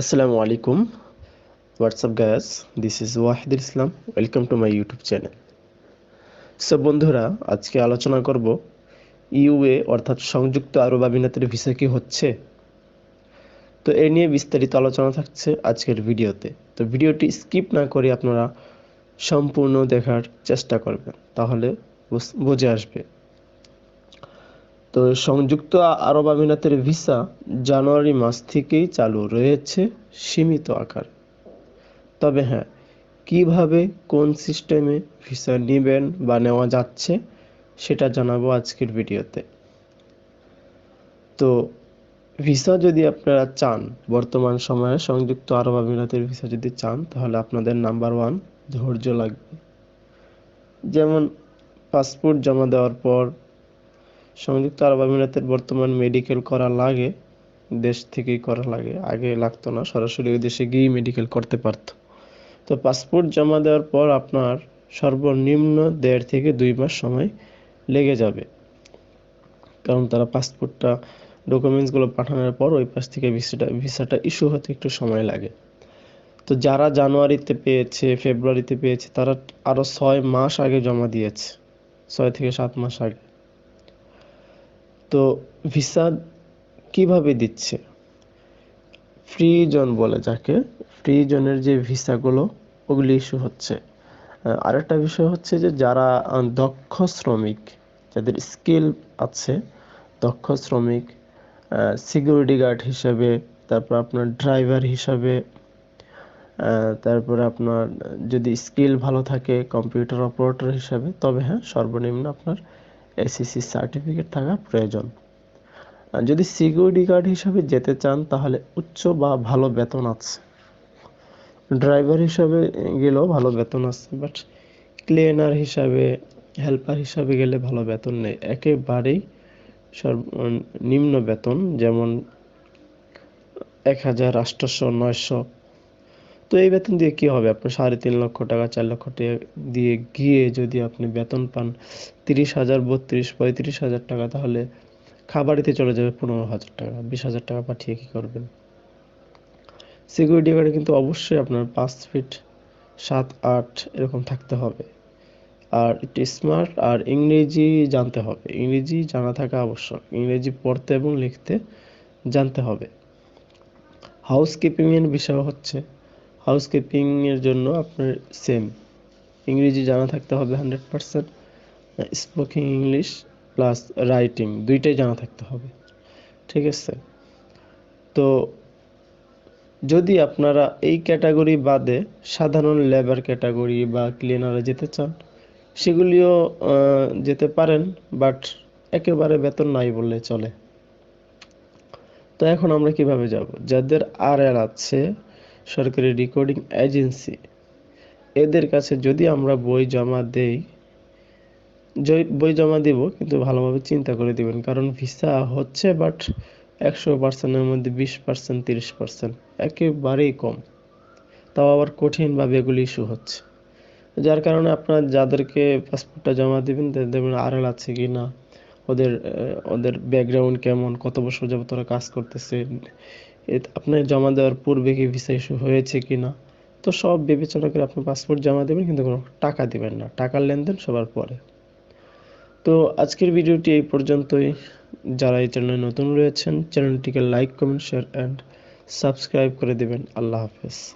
আসসালামু আলাইকুম what's up guys this is Wahidul Islam welcome to my YouTube channel so বন্ধুরা, আজকে আলোচনা করব ইউএ, অর্থাৎ সংযুক্ত আরব আমিরাতের ভিসা কি হচ্ছে? তো, এ নিয়ে বিস্তারিত আলোচনা থাকছে আজকের ভিডিওতে। তো, ভিডিওটি স্কিপ না করে আপনারা সম্পূর্ণ দেখার চেষ্টা করবেন, তাহলে বুঝে আসবে। তো সংযুক্ত আরব আমিরাতের ভিসা জানুয়ারি মাস থেকেই চালু রয়েছে সীমিত আকার। তবে হ্যাঁ কীভাবে কোন সিস্টেমে ভিসা নেবেন বা নেওয়া যাচ্ছে সেটা জানাব আজকের ভিডিওতে। তো ভিসা যদি আপনারা চান, বর্তমান সময়ে সংযুক্ত আরব আমিরাতের ভিসা যদি চান, তাহলে আপনাদের নাম্বার ওয়ান ধৈর্য লাগবে। যেমন পাসপোর্ট জমা দেওয়ার পর সংযুক্ত আরব আমিরাতের বর্তমান মেডিকেল করা লাগে, দেশ থেকেই করা লাগে। আগে লাগতো না, সরাসরি ওই দেশে গিয়েই মেডিকেল করতে পারতো। তো পাসপোর্ট জমা দেওয়ার পর আপনার সর্বনিম্ন দেড় থেকে দুই মাস সময় লেগে যাবে। কারণ তারা পাসপোর্টটা, ডকুমেন্টসগুলো পাঠানোর পর ওই পাশ থেকে ভিসাটা ভিসাটা ইস্যু হতে একটু সময় লাগে। তো যারা জানুয়ারিতে পেয়েছে, ফেব্রুয়ারিতে পেয়েছে, তারা আরও ছয় মাস আগে জমা দিয়েছে। ছয় থেকে সাত মাস আগে। তো ভিসা কীভাবে দিচ্ছে? ফ্রি জোন বলে যাকে। ফ্রি জোনের যে ভিসাগুলো, ওগুলি ইস্যু হচ্ছে। আরেকটা বিষয় হচ্ছে যে যারা দক্ষ শ্রমিক, যাদের স্কিল আছে, দক্ষ শ্রমিক সিকিউরিটি গার্ড হিসেবে, তারপর আপনার ড্রাইভার হিসাবে তারপরে আপনার যদি স্কিল ভালো থাকে, কম্পিউটার অপারেটর হিসাবে, তবে হ্যাঁ সর্বনিম্ন আপনার এসএসসি সার্টিফিকেট থাকা প্রয়োজন। যদি সিকিউরিটি গার্ড হিসাবে যেতে চান, তাহলে উচ্চ বা ভালো বেতন আছে। ড্রাইভার হিসাবে গেলেও ভালো বেতন আছে বাট ক্লিনার হিসাবে হেল্পার হিসাবে গেলে ভালো বেতন নেই। একেবারেই সর্ব, নিম্ন বেতন, যেমন এক হাজার আটশোশো নয়শো তো এই বেতন দিয়ে কি হবে? আপনার সাড়ে তিন লক্ষ টাকা, চার লক্ষ টাকা দিয়ে গিয়ে যদি আপনি বেতন পান তিরিশ হাজার, বত্রিশ, পঁয়ত্রিশ হাজার টাকা, তাহলে খাবারিতে চলে যাবে পনেরো হাজার টাকা। বিশ হাজার টাকা পাঠিয়ে কি করবেন? সিকিউরিটি গার্ডে কিন্তু অবশ্যই আপনার পাঁচ ফিট সাত, আট এরকম থাকতে হবে। আর একটু স্মার্ট আর ইংরেজি জানতে হবে। ইংরেজি জানা থাকা আবশ্যক। ইংরেজি পড়তে এবং লিখতে জানতে হবে। হাউসকিপিং এর বিষয় হচ্ছে হাউসকিপিং এর জন্য আপনার সেম ইংরেজি জানা থাকতে হবে hundred percent spoking English plus writing দুইটাই জানা থাকতে হবে। ঠিক আছে? তো যদি আপনারা এই ক্যাটাগরি বাদে সাধারণ লেবার ক্যাটাগরি বা ক্লিনারে যেতে চান, সেগুলিও যেতে পারেন বাট একেবারে বেতন নাই বললে চলে। তো এখন আমরা কীভাবে যাব? যাদের আরএল আছে সরকারি রেকর্ডিং এজেন্সি এদের কাছে যদি আমরা বই জমা দেই বই জমা দিব, কিন্তু ভালোভাবে চিন্তা করে দিবেন। কারণ ভিসা হচ্ছে বাট একশো পার্সেন্টের মধ্যে বিশ পার্সেন্ট তিরিশ পার্সেন্ট একেবারেই কম। তাও আবার কঠিনভাবে এগুলি ইস্যু হচ্ছে। যার কারণে আপনার যাদেরকে পাসপোর্টটা জমা দিবেন দেখবেন আরএল আছে কি না, ওদের ওদের ব্যাকগ্রাউন্ড কেমন, কত বছর যাবত ওরা কাজ করতেছে আপনার জমা দেওয়ার পূর্বে কি ভিসা ইস্যু হয়েছে কি না? তো সব বিবেচনা করে আপনি পাসপোর্ট জমা দেবেন, কিন্তু কোনো টাকা দেবেন না। টাকার লেনদেন সবার পরে। তো আজকের ভিডিওটি এই পর্যন্তই। যারা এই চ্যানেলে নতুন রয়েছেন চ্যানেলটিকে like comment share and subscribe করে দেবেন। আল্লাহ হাফেজ।